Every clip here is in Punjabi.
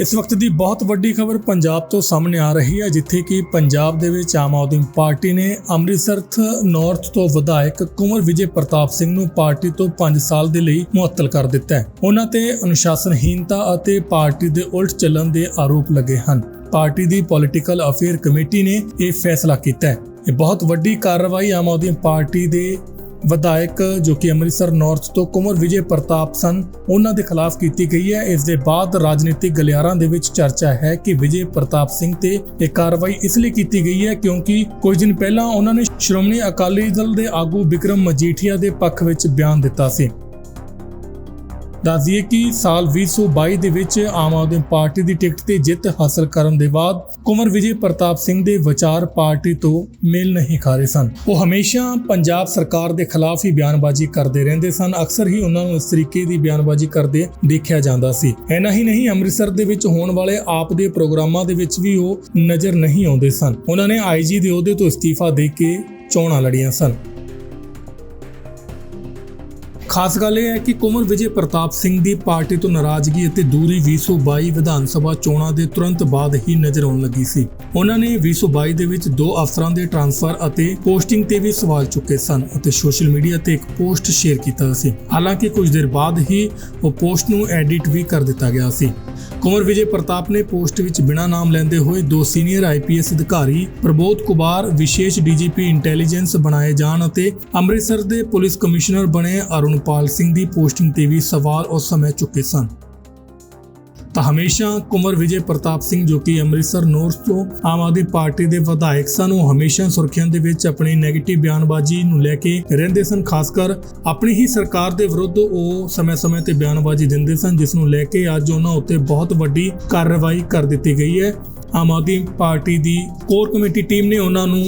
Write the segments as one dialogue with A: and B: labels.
A: ਇਸ ਵਕਤ ਦੀ ਬਹੁਤ ਵੱਡੀ ਖਬਰ ਪੰਜਾਬ ਤੋਂ ਸਾਹਮਣੇ ਆ ਰਹੀ ਹੈ, ਜਿੱਥੇ ਕਿ ਪੰਜਾਬ ਦੇ ਵਿੱਚ ਆਮ ਆਦਮੀ ਪਾਰਟੀ ਨੇ ਅੰਮ੍ਰਿਤਸਰ ਨਾਰਥ ਤੋਂ ਵਿਧਾਇਕ ਕੁੰਵਰ ਵਿਜੇ ਪ੍ਰਤਾਪ ਸਿੰਘ ਨੂੰ ਪਾਰਟੀ ਤੋਂ 5 ਸਾਲ ਦੇ ਲਈ ਮੁਅੱਤਲ ਕਰ ਦਿੱਤਾ ਹੈ। ਉਹਨਾਂ ਤੇ ਅਨੁਸ਼ਾਸਨਹੀਨਤਾ ਅਤੇ ਪਾਰਟੀ ਦੇ ਉਲਟ ਚੱਲਣ ਦੇ ਆਰੋਪ ਲੱਗੇ ਹਨ। ਪਾਰਟੀ ਦੀ ਪੋਲੀਟੀਕਲ ਅਫੇਅਰ ਕਮੇਟੀ ਨੇ ਇਹ ਫੈਸਲਾ ਕੀਤਾ ਹੈ। ਇਹ ਬਹੁਤ ਵੱਡੀ ਕਾਰਵਾਈ ਆਮ ਆਦਮੀ ਪਾਰਟੀ ਦੇ ਵਿਧਾਇਕ ਜੋ ਕਿ ਅੰਮ੍ਰਿਤਸਰ ਨਾਰਥ ਤੋਂ ਕੁੰਵਰ ਵਿਜੇ ਪ੍ਰਤਾਪ ਸਨ, ਉਹਨਾਂ ਦੇ ਖਿਲਾਫ ਕੀਤੀ ਗਈ ਹੈ। ਇਸ ਦੇ ਬਾਅਦ ਰਾਜਨੀਤਿਕ ਗਲਿਆਰਾਂ ਦੇ ਵਿੱਚ ਚਰਚਾ ਹੈ ਕਿ ਵਿਜੇ ਪ੍ਰਤਾਪ ਸਿੰਘ ਤੇ ਇਹ ਕਾਰਵਾਈ ਇਸ ਲਈ ਕੀਤੀ ਗਈ ਹੈ ਕਿਉਂਕਿ ਕੁਝ ਦਿਨ ਪਹਿਲਾਂ ਉਹਨਾਂ ਨੇ ਸ਼੍ਰੋਮਣੀ ਅਕਾਲੀ ਦਲ ਦੇ ਆਗੂ ਵਿਕਰਮ ਮਜੀਠੀਆ ਦੇ ਪੱਖ ਵਿੱਚ ਬਿਆਨ ਦਿੱਤਾ ਸੀ। ਦੱਸਦੀਏ ਕਿ ਸਾਲ 2022 ਦੇ ਵਿੱਚ ਆਮ ਆਦਮੀ ਪਾਰਟੀ ਦੀ ਟਿਕਟ ਤੇ ਜਿੱਤ ਹਾਸਲ ਕਰਨ ਦੇ ਬਾਅਦ ਕੁੰਵਰ ਵਿਜੇ ਪ੍ਰਤਾਪ ਸਿੰਘ ਦੇ ਵਿਚਾਰ ਪਾਰਟੀ ਤੋਂ ਮੇਲ ਨਹੀਂ ਖਾ ਰਹੇ ਸਨ। ਉਹ ਹਮੇਸ਼ਾ ਪੰਜਾਬ ਸਰਕਾਰ ਦੇ ਖਿਲਾਫ ਹੀ ਬਿਆਨਬਾਜ਼ੀ ਕਰਦੇ ਰਹਿੰਦੇ ਸਨ। ਅਕਸਰ ਹੀ ਉਹਨਾਂ ਨੂੰ ਇਸ ਤਰੀਕੇ ਦੀ ਬਿਆਨਬਾਜ਼ੀ ਕਰਦੇ ਦੇਖਿਆ ਜਾਂਦਾ ਸੀ। ਐਨਾ ਹੀ ਨਹੀਂ, ਅੰਮ੍ਰਿਤਸਰ ਦੇ ਵਿੱਚ ਹੋਣ ਵਾਲੇ ਆਪ ਦੇ ਪ੍ਰੋਗਰਾਮਾਂ ਦੇ ਵਿੱਚ ਵੀ ਉਹ ਨਜ਼ਰ ਨਹੀਂ ਆਉਂਦੇ ਸਨ। ਉਹਨਾਂ ਨੇ ਆਈਜੀ ਦੇ ਅਹੁਦੇ ਤੋਂ ਅਸਤੀਫਾ ਦੇ ਕੇ ਚੋਣਾਂ ਲੜੀਆਂ ਸਨ। ਖਾਸ ਗੱਲ ਇਹ ਹੈ ਕਿ ਕੁਮਰ ਵਿਜੇ ਪ੍ਰਤਾਪ ਸਿੰਘ ਦੀ ਪਾਰਟੀ ਤੋਂ ਨਾਰਾਜ਼ਗੀ ਅਤੇ ਦੂਰੀ 2022 ਵਿਧਾਨ ਸਭਾ ਚੋਣਾਂ ਦੇ ਤੁਰੰਤ ਬਾਅਦ ਹੀ ਨਜ਼ਰ ਆਉਣ ਲੱਗੀ ਸੀ। ਉਹਨਾਂ ਨੇ 2022 ਦੇ ਵਿੱਚ ਦੋ ਅਫਸਰਾਂ ਦੇ ਟਰਾਂਸਫਰ ਅਤੇ ਪੋਸਟਿੰਗ ਤੇ ਵੀ ਸਵਾਲ ਚੁੱਕੇ ਸਨ ਅਤੇ ਸੋਸ਼ਲ ਮੀਡੀਆ ਤੇ ਇੱਕ ਪੋਸਟ ਸ਼ੇਅਰ ਕੀਤਾ ਸੀ। ਹਾਲਾਂਕਿ ਕੁਝ ਦੇਰ ਬਾਅਦ ਹੀ ਉਹ ਪੋਸਟ ਨੂੰ ਐਡਿਟ ਵੀ ਕਰ ਦਿੱਤਾ ਗਿਆ ਸੀ। ਕੁਮਰ ਵਿਜੇ ਪ੍ਰਤਾਪ ਨੇ ਪੋਸਟ ਵਿੱਚ ਬਿਨਾਂ ਨਾਮ ਲੈਂਦੇ ਹੋਏ ਦੋ ਸੀਨੀਅਰ ਆਈਪੀਐਸ ਅਧਿਕਾਰੀ, ਪ੍ਰਬੋਧ ਕੁਮਾਰ, ਵਿਸ਼ੇਸ਼ ਡੀਜੀਪੀ ਇੰਟੈਲੀਜੈਂਸ ਬਣਾਏ ਜਾਣ ਅਤੇ ਅੰਮ੍ਰਿਤਸਰ ਦੇ ਪੁਲਿਸ ਕਮਿਸ਼ਨਰ ਬਣੇ ਅਰੁਣ ਅਰੁਣਪਾਲ ਸਿੰਘ ਦੀ ਪੋਸਟਿੰਗ ਤੇ ਵੀ ਸਵਾਲ ਉਸ ਸਮੇਂ ਚੁੱਕੇ ਸਨ। ਤਾਂ ਹਮੇਸ਼ਾ ਕੁਮਰ ਵਿਜੇ ਪ੍ਰਤਾਪ ਸਿੰਘ ਜੋ ਕਿ ਅੰਮ੍ਰਿਤਸਰ ਨੌਰਥ ਤੋਂ ਆਮ ਆਦਮੀ ਪਾਰਟੀ ਦੇ ਵਿਧਾਇਕ ਸਨ, ਉਹ ਹਮੇਸ਼ਾ ਸੁਰਖੀਆਂ ਦੇ ਵਿੱਚ ਆਪਣੀ ਨੈਗੇਟਿਵ ਬਿਆਨਬਾਜ਼ੀ ਨੂੰ ਲੈ ਕੇ ਰਹਿੰਦੇ ਸਨ। ਖਾਸ ਕਰ ਆਪਣੀ ਹੀ ਸਰਕਾਰ ਦੇ ਵਿਰੁੱਧ ਉਹ ਸਮੇਂ-ਸਮੇਂ ਤੇ ਬਿਆਨਬਾਜ਼ੀ ਦਿੰਦੇ ਸਨ, ਜਿਸ ਨੂੰ ਲੈ ਕੇ ਅੱਜ ਉਹਨਾਂ ਉੱਤੇ ਬਹੁਤ ਵੱਡੀ ਕਾਰਵਾਈ ਕਰ ਦਿੱਤੀ ਗਈ ਹੈ। ਆਮ ਆਦਮੀ ਪਾਰਟੀ ਦੀ ਕੋਰ ਕਮੇਟੀ ਟੀਮ ਨੇ ਉਹਨਾਂ ਨੂੰ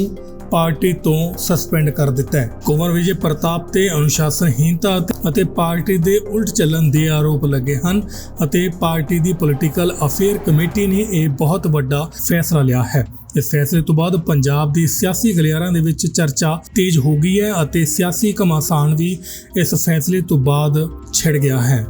A: ਪਾਰਟੀ ਤੋਂ ਸਸਪੈਂਡ ਕਰ ਦਿੱਤਾ ਹੈ। ਕੁੰਵਰ ਵਿਜੇ ਪ੍ਰਤਾਪ ਤੇ ਅਨੁਸ਼ਾਸਨਹੀਨਤਾ ਅਤੇ- ਪਾਰਟੀ ਦੇ ਉਲਟ ਚੱਲਣ ਦੇ ਆਰੋਪ ਲੱਗੇ ਹਨ ਅਤੇ ਪਾਰਟੀ ਦੀ ਪੋਲੀਟੀਕਲ ਅਫੇਅਰ ਕਮੇਟੀ ਨੇ ਇਹ ਬਹੁਤ ਵੱਡਾ ਫੈਸਲਾ ਲਿਆ ਹੈ। ਇਸ ਫੈਸਲੇ ਤੋਂ ਬਾਅਦ ਪੰਜਾਬ ਦੀ ਸਿਆਸੀ ਗਲਿਆਰਾਂ ਦੇ ਵਿੱਚ ਚਰਚਾ ਤੇਜ਼ ਹੋ ਗਈ ਹੈ ਅਤੇ ਸਿਆਸੀ ਘਮਾਸਾਨ ਵੀ ਇਸ ਫੈਸਲੇ ਤੋਂ ਬਾਅਦ ਛਿੜ ਗਿਆ ਹੈ।